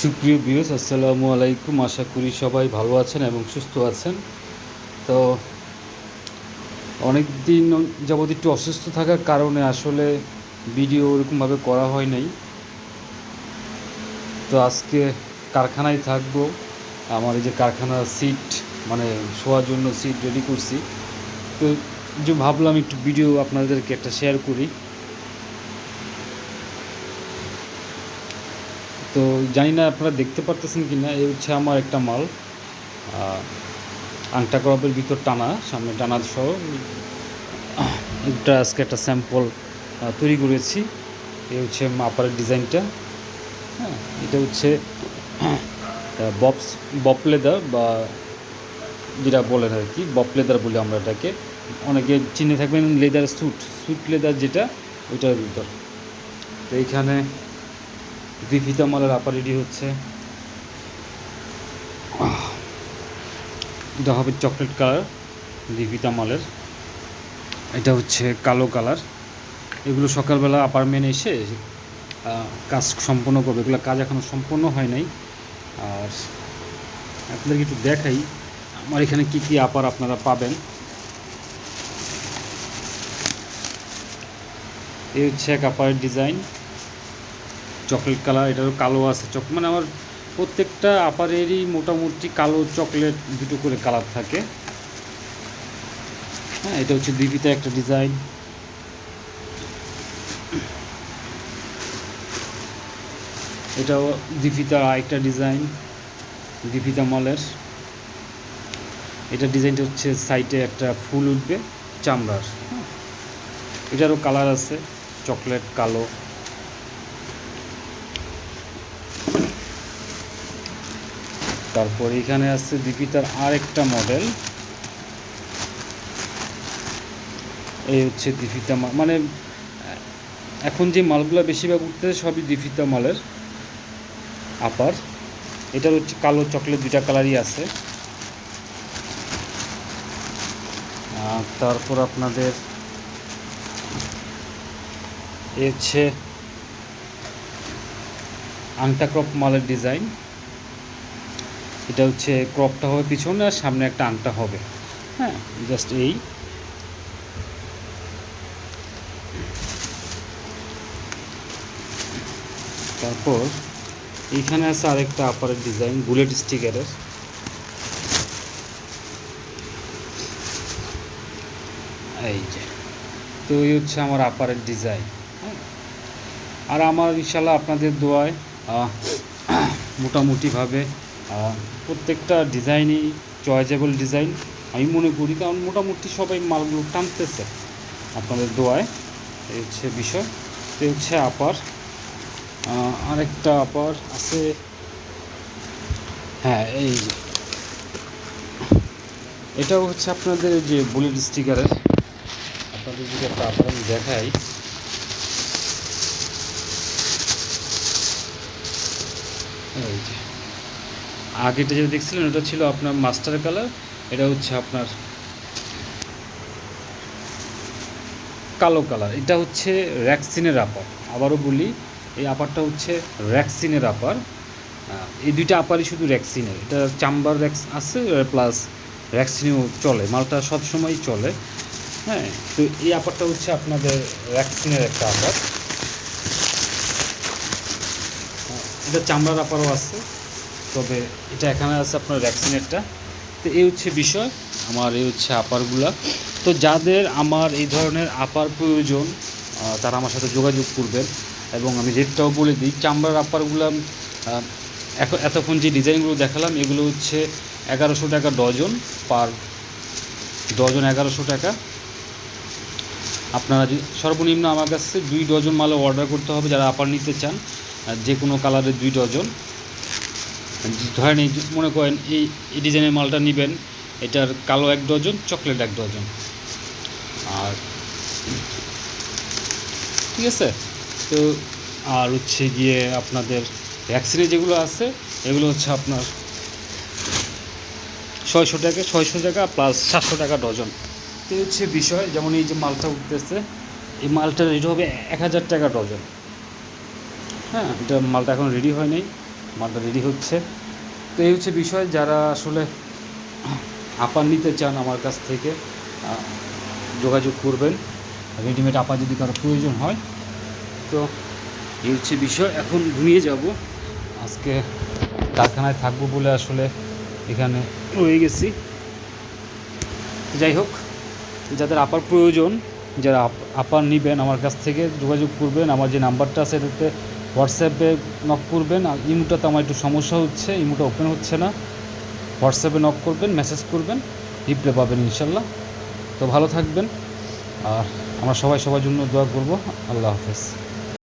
সুপ্রিয় বিয়স আসসালামু আলাইকুম। আশা করি সবাই ভালো আছেন এবং সুস্থ আছেন। তো অনেক দিন যাবৎ একটু অসুস্থ থাকার কারণে আসলে ভিডিও ওরকমভাবে করা হয় নাই। তো আজকে কারখানায় থাকব। আমার এই যে কারখানার সিট মানে শোয়ার জন্য সিট রেডি করছি। তো যে ভাবলাম একটু ভিডিও আপনাদেরকে একটা শেয়ার করি। তো জানি না আপনারা দেখতে পারতেছেন কি না এই হচ্ছে আমার একটা মাল। আংটা করবের ভিতর টানা, সামনে টানা সহ। এটা আজকে একটা স্যাম্পল তৈরি করেছি। এ হচ্ছে মাপারের ডিজাইনটা। হ্যাঁ এটা হচ্ছে বপস বপ লেদার বা যেটা বলেন আর কি বপ লেদার বলি আমরা এটাকে। অনেকে চিনে থাকবেন লেদার স্যুট স্যুট লেদার যেটা, ওইটার ভিতর। তো এইখানে দুই ফিতা মালের আপার রেডি হচ্ছে। এটা হবে চকলেট কালার দুই ফিতা মালের। এটা হচ্ছে কালো কালার এগুলো সকালবেলা আপারমেন্ট এসে কাজ সম্পন্ন করবে। এগুলো কাজ এখনও সম্পূর্ণ হয় নাই। আর আপনাদেরকে একটু দেখাই, আমার এখানে কি কি আপার আপনারা পাবেন। এই হচ্ছে এক আপারের ডিজাইন চকলেট কালার, এটারও কালো আছে, চক মানে আমার প্রত্যেকটা আপারেরই মোটামুটি কালো চকলেট দুটো করে কালার থাকে। হ্যাঁ এটা হচ্ছে দুই ফিতা একটা ডিজাইন। এটাও দ্বিফিতার আরেকটা ডিজাইন দ্বিফিতা মলের। এটা ডিজাইনটা হচ্ছে সাইডে একটা ফুল উঠবে, চামড়ার। হ্যাঁ। এটারও কালার আছে, চকলেট কালো। তারপর এখানে আছে দীপিতার আরেকটা মডেল এই হচ্ছে দীপিতা মানে এখন যে মালগুলো বেশিরভাগ উঠতেছে সবই দীপিতা মালের আপার এটার হচ্ছে কালো চকলেট দুইটা কালারই আছে। তারপর আপনাদের এ হচ্ছে আংটা ক্রপ মালের ডিজাইন এটা হচ্ছে ক্রপটা হবে পিছনে আর সামনে একটা আংটা হবে। হ্যাঁ। জাস্ট এই। তারপর এইখানে আছে আরেকটা আপারের ডিজাইন বুলেট স্টিকারের এই যে তো এই হচ্ছে আমার আপারের ডিজাইন হ্যাঁ। আর আমার ইনশাল্লাহ আপনাদের দোয়ায় মোটামুটিভাবে প্রত্যেকটা ডিজাইনই চয়েজেবল ডিজাইন আমি মনে করি, কারণ মোটামুটি সবাই মালগুলো টানতেছে আপনাদের দোয়ায়। এই হচ্ছে বিষয়। এই হচ্ছে আপার আরেকটা আপার আছে। হ্যাঁ এই যে। এটাও হচ্ছে আপনাদের যে বুলেট স্টিকারের আপনাদের যদি একটা আপার আমি দেখাই। এই যে। আগেটা যেটা দেখছিলেন, ওটা ছিল আপনার মাস্টার কালার, এটা হচ্ছে আপনার কালো কালার। এটা হচ্ছে র্যাক্সিনের আপার আবারও বলি, এই আপারটা হচ্ছে র্যাক্সিনের আপার এই দুইটা আপারই শুধু র্যাক্সিনের। এটা চাম্বার র্যাক্স আছে প্লাস র্যাক্সিনেও চলে, মালটা সবসময়ই চলে। হ্যাঁ তো এই আপারটা হচ্ছে আপনাদের র্যাক্সিনের একটা আপার এটা চামড়ার আপারও আছে। তবে এটা এখানে আছে আপনার ভ্যাকসিনেরটা তো এই হচ্ছে বিষয়, আমার এই হচ্ছে আপারগুলা। তো যাদের আমার এই ধরনের আপার প্রয়োজন তারা আমার সাথে যোগাযোগ করবেন। এবং আমি রেটটাও বলে দিই, চামড়ার আপারগুলো এতক্ষণ যে ডিজাইনগুলো দেখালাম, এগুলো হচ্ছে এগারোশো টাকা ডজন পার, ডজন এগারোশো টাকা। আপনারা সর্বনিম্ন আমার কাছে দুই ডজন মালে অর্ডার করতে হবে যারা আপার নিতে চান যে কোনো কালারের দুই ডজন। ধরেন মনে করেন এই ডিজাইনের মালটা নেবেন, এটার কালো এক ডজন, চকলেট এক ডজন। আর ঠিক আছে? তো আর হচ্ছে গিয়ে আপনাদের ভ্যাকসিনে যেগুলো আছে, এগুলো হচ্ছে আপনার ছয়শো টাকা ছয়শো টাকা প্লাস সাতশো টাকা ডজন। তো হচ্ছে বিষয়, যেমন এই যে মালটা উঠতেছে, এই মালটা রেট হবে এক হাজার টাকা ডজন। হ্যাঁ এটা মালটা এখন রেডি হয় নাই। মালটা রেডি হচ্ছে। তো এই হচ্ছে বিষয় যারা আসলে আপার নিতে চান আমার কাছ থেকে যোগাযোগ করবেন। রেডিমেড আপা যদি কারও প্রয়োজন হয়। তো এই হচ্ছে বিষয় এখন ঘুমিয়ে যাব। আজকে কারখানায় থাকব বলে আসলে এখানে রয়ে গেছি। যাই হোক যাদের আপার প্রয়োজন যারা আপ- আপার নেবেন আমার কাছ থেকে যোগাযোগ করবেন। আমার যে নাম্বারটা আছে এটাতে হোয়াটসঅ্যাপে নক করবেন আর ইমোটাতে আমার একটু সমস্যা হচ্ছে, ইমোটা ওপেন হচ্ছে না। হোয়াটসঅ্যাপে নক করবেন মেসেজ করবেন রিপ্লাই পাবেন ইনশাল্লাহ। তো ভালো থাকবেন আর আমরা সবাই সবার জন্য দোয়া করব। আল্লাহ হাফেজ।